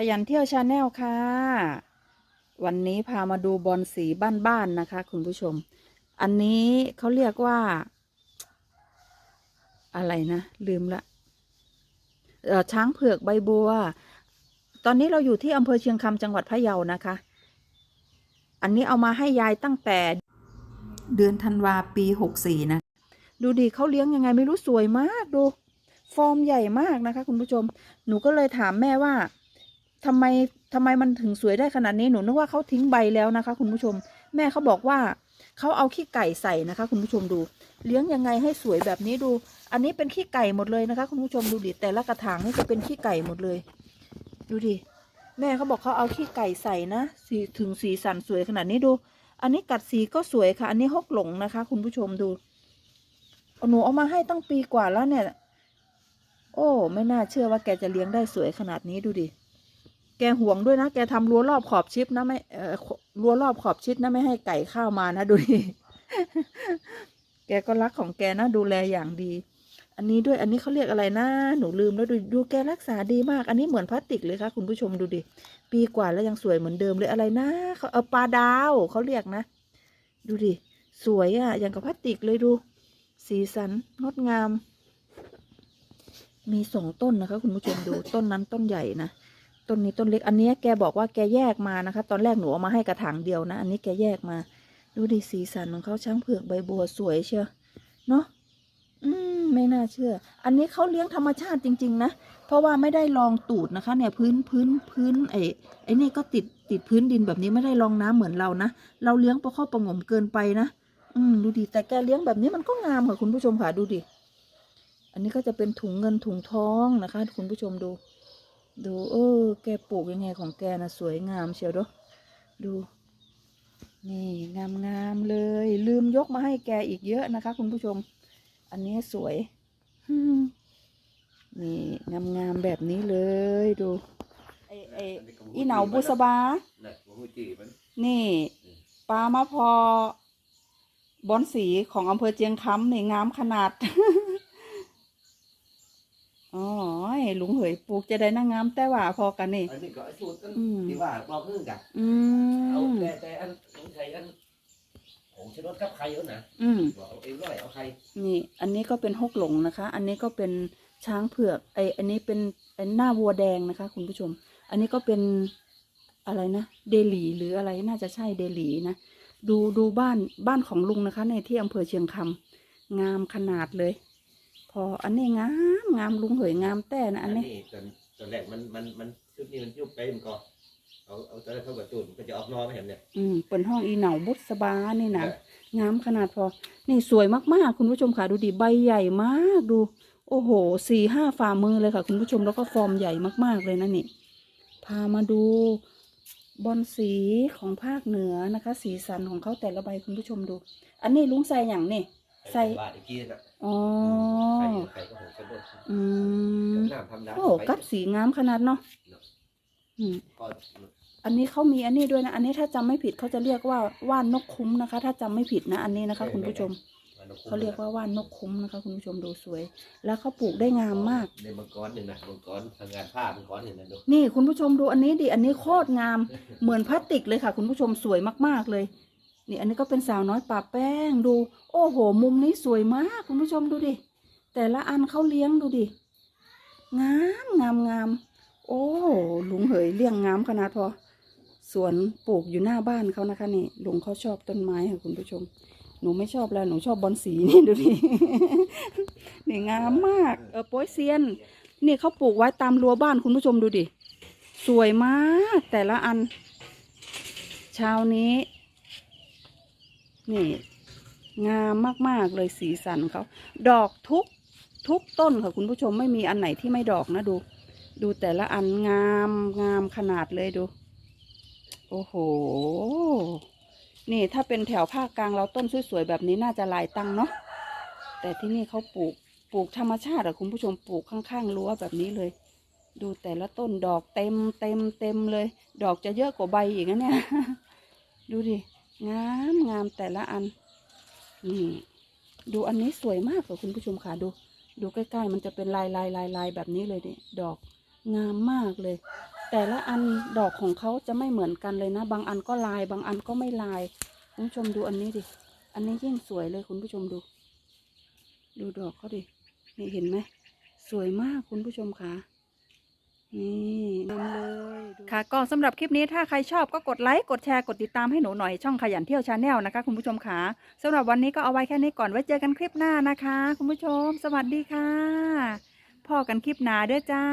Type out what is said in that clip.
ขยันเที่ยวชาแนลค่ะ วันนี้พามาดูบอลสีบ้านๆนะคะ คุณผู้ชม อันนี้เขาเรียกว่า อะไรนะ ลืมละช้างเผือกใบบัว ตอนนี้เราอยู่ที่อำเภอเชียงคำจังหวัดพะเยานะคะ อันนี้เอามาให้ยายตั้งแต่ เดือนธันวาปีหกสี่นะ ดูดิเขาเลี้ยงยังไงไม่รู้สวยมากดู ฟอร์มใหญ่มากนะคะ คุณผู้ชม หนูก็เลยถามแม่ว่า ทำไมทำไมมันถึงสวยได้ขนาดนี้หนูนึกว่าเขาทิ้งใบแล้วนะคะ คุณผู้ชม แม่เขาบอกว่าเขาเอาขี้ไก่ใส่นะคะ คุณผู้ชมดู เลี้ยงยังไงให้สวยแบบนี้ดู อันนี้เป็นขี้ไก่หมดเลยนะคะ คุณผู้ชมดูดิแต่ละกระถางนี่จะเป็นขี้ไก่หมดเลย ดูดิแม่เขาบอกเขาเอาขี้ไก่ใส่นะสีถึงสีสันสวยขนาดนี้ดู อันนี้กัดสีก็สวยค่ะ อันนี้ฮกหลงนะคะ คุณผู้ชมดูหนูเอามาให้ตั้งปีกว่าแล้วเนี่ย โอ้ ไม่น่าเชื่อว่าแกจะเลี้ยงได้สวยขนาดนี้ดูดิ แกห่วงด้วยนะ แกทำรั้วรอบขอบชิดนะไม่เออรั้วรอบขอบชิดนะไม่ให้ไก่เข้ามานะดูดิแกก็รักของแกนะดูแลอย่างดี อันนี้ด้วยอันนี้เขาเรียกอะไรนะ หนูลืมแล้วดูดูแกรักษาดีมาก อันนี้เหมือนพลาสติกเลยค่ะคุณผู้ชมดูดิ ปีกว่าแล้วยังสวยเหมือนเดิมเลยอะไรนะเขาเอาปลาดาวเขาเรียกนะ ดูดิ สวยอะ่ะอย่างกับพลาสติกเลยดู สีสันงดงาม มีสองต้นนะคะ คุณผู้ชมดูต้นนั้นต้นใหญ่นะ ต้นนี้ต้นเล็ก อันนี้แกบอกว่าแกแยกมานะคะ ตอนแรกหนูเอามาให้กระถางเดียวนะ อันนี้แกแยกมา ดูดิสีสันของเขาช้างเผือกใบบัวสวยเชียวเนาะอืมไม่น่าเชื่อ อันนี้เขาเลี้ยงธรรมชาติจริง ๆ นะ เพราะว่าไม่ได้ลองตูดนะคะ เนี่ยพื้นพื้นพื้นไอ้ไอ้นี่ก็ติดติดพื้นดินแบบนี้ไม่ได้ลองน้ำเหมือนเรานะ เราเลี้ยงประข้อประงมเกินไปนะ อืมดูดิแต่แกเลี้ยงแบบนี้มันก็งามค่ะคุณผู้ชมค่ะดูดิ อันนี้ก็จะเป็นถุงเงินถุงทองนะคะ คุณผู้ชมดู ดูเออ แกปลูกยังไงของแกนะสวยงามเชียวเด้อดูนี่งามงามๆเลย ลืมยกมาให้แกอีกเยอะนะคะ คุณผู้ชม อันนี้สวยอืมนี่งามงามๆแบบนี้เลยดูไอไออีเหนาบุษบาน่ะบ่ฮู้จีมันนี่ปลามะพร้าวบอนสีของอำเภอเจียงคำนี่งามขนาด อ๋อลุงเหยปลูกจะได้นางงามแต่ว่าพอกันนี่ อันนี้ก็สูตรกันอืม ที่ว่าบอกนึงกันอืเอามแต่แต่อันของไทยอันของชนดกับไข่เอานะอืม บอกเอาเองร้อยเอาไข่นี่ อันนี้ก็เป็นฮกหลงนะคะ อันนี้ก็เป็นช้างเผือกไออันนี้เป็นเป็นหน้าวัวแดงนะคะ คุณผู้ชม อันนี้ก็เป็นอะไรนะ เดหลีหรืออะไรน่าจะใช่เดหลีนะ ดูดูบ้านบ้านของลุงนะคะ ในที่อำเภอเชียงคำงามขนาดเลย พออันนี้งาม งามลุงเหยงามแต่นะอัอันนนี้นี้ตอนตอนแรกมันมันมันชุดนี้มันยุบไปมันก็เอาเอาตอนแรกเขากระตุ้นมันก็จะออกนอไม่เห็นเนี่ยอืมเป็นห้องอีเหนาบุษบานี่นะงามขนาดพอ นี่สวยมากๆ คุณผู้ชมค่ะดูดิใบใหญ่มากดู โอ้โหสี่ห้าฝ่ามือเลยค่ะ คุณผู้ชมแล้วก็ฟอร์มใหญ่มากๆเลยนะนี่ พามาดูบอนสีของภาคเหนือนะคะ สีสันของเขาแต่ละใบคุณผู้ชมดู อันนี้ลุงใส่อย่างนี่ใส่บาทอีกทีน่ะ อ๋อไข่ไข่ก็ของชนดอืมน้ำธรรมดาโอ้กัดสีงามขนาดเนาะอืมก็อันนี้เขามีอันนี้ด้วยนะ อันนี้ถ้าจำไม่ผิดเขาจะเรียกว่าว่านนกคุ้มนะคะ ถ้าจำไม่ผิดนะ อันนี้นะคะ คุณผู้ชมเขาเรียกว่าว่านนกคุ้มนะคะ คุณผู้ชมดูสวย แล้วเขาปลูกได้งามมากในมังกรหนึ่งนะมังกรทางงานผ้ามังกรเห็นนะดูนี่คุณผู้ชมดูอันนี้ดิอันนี้โคตรงามเหมือนพลาสติกเลยค่ะ คุณผู้ชมสวยมากๆเลย นี่อันนี้ก็เป็นสาวน้อยป่าแป้งดู โอ้โห มุมนี้สวยมากคุณผู้ชมดูดิ แต่ละอันเขาเลี้ยงดูดิ งามงามงามโอ้ลุงเหยเลี้ยงงามขนาดพอ สวนปลูกอยู่หน้าบ้านเขานะคะนี่ลุงเขาชอบต้นไม้ค่ะคุณผู้ชม หนูไม่ชอบแล้วหนูชอบบอนสีนี่ดูดินี่งามมากเออโป้ยเซียนนี่เขาปลูกไว้ตามรั้วบ้านคุณผู้ชมดูดิ สวยมากแต่ละอัน เช้านี้ นี่ งามมากๆเลยสีสันเขาดอกทุกทุกต้นค่ะคุณผู้ชมไม่มีอันไหนที่ไม่ดอกนะดู ดูแต่ละอันงามงามขนาดเลยดู โอ้โห นี่ถ้าเป็นแถวภาคกลางเราต้นสวยๆแบบนี้น่าจะหลายตังเนาะแต่ที่นี่เขาปลูกปลูกธรรมชาติอะคุณผู้ชมปลูกข้างๆรั้วแบบนี้เลย ดูแต่ละต้นดอกเต็มเต็มเต็มเลย ดอกจะเยอะกว่าใบอีกนะเนี่ย ดูดิ งามงามแต่ละอัน นี่ ดูอันนี้สวยมากค่ะคุณผู้ชมค่ะดู ดูใกล้ๆ มันจะเป็นลายลายลายลายแบบนี้เลยดิดอกงามมากเลย แต่ละอันดอกของเขาจะไม่เหมือนกันเลยนะ บางอันก็ลาย บางอันก็ไม่ลาย คุณผู้ชมดูอันนี้ดิ อันนี้ยิ่งสวยเลยคุณผู้ชมดู ดูดอกเขาดิ นี่เห็นไหม สวยมากคุณผู้ชมค่ะ นี่นเลยค่ะก็สำหรับคลิปนี้ถ้าใครชอบก็กดไลค์กดแชร์กดติดตามให้หนูหน่อยช่องขยันเที่ยวชาแนลนะคะ คุณผู้ชมค่ะสำหรับวันนี้ก็เอาไว้แค่นี้ก่อนไว้เจอกันคลิปหน้านะคะ คุณผู้ชม สวัสดีค่ะพ่อกันคลิปหนาเด้อจ้า